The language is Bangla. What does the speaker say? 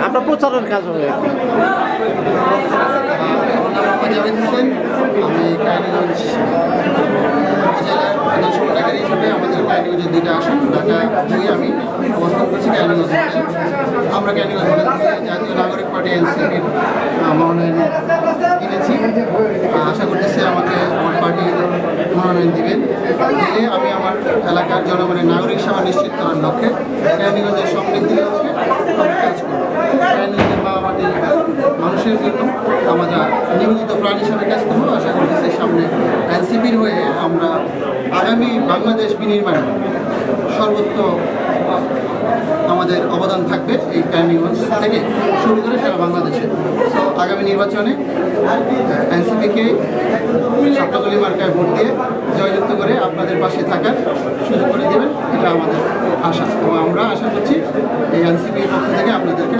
আপনার প্রচারের কাজ হবে আমি আমাদের আমি করছি আমরা জাতীয় নাগরিক পার্টি আশা আমাকে আমার পার্টি দিলে আমি আমার এলাকার জনগণের নাগরিক সেবা নিশ্চিত করার লক্ষ্যে কালীগঞ্জের সমৃদ্ধির লক্ষ্যে আমরা কাজ করব কালীগঞ্জের মা মাটির মানুষের জন্য আমরা নিয়মিত প্রাণ হিসাবে কাজ করব। আশা করতেছি সামনে এনসিপির হয়ে আমরা আগামী বাংলাদেশ বিনির্মাণে সর্বত্র আমাদের অবদান থাকবে এই ক্রাইমগঞ্জ থেকে শুরু করে সারা বাংলাদেশে। সো আগামী নির্বাচনে এনসিপিকে সপ্তাহগুলি মার্কায় ভোট দিয়ে জয়যুক্ত করে আপনাদের পাশে থাকার সুযোগ করে দেবেন, এটা আমাদের আশা। এবং আমরা আশা করছি এই এনসিপির পক্ষ থেকে আপনাদেরকে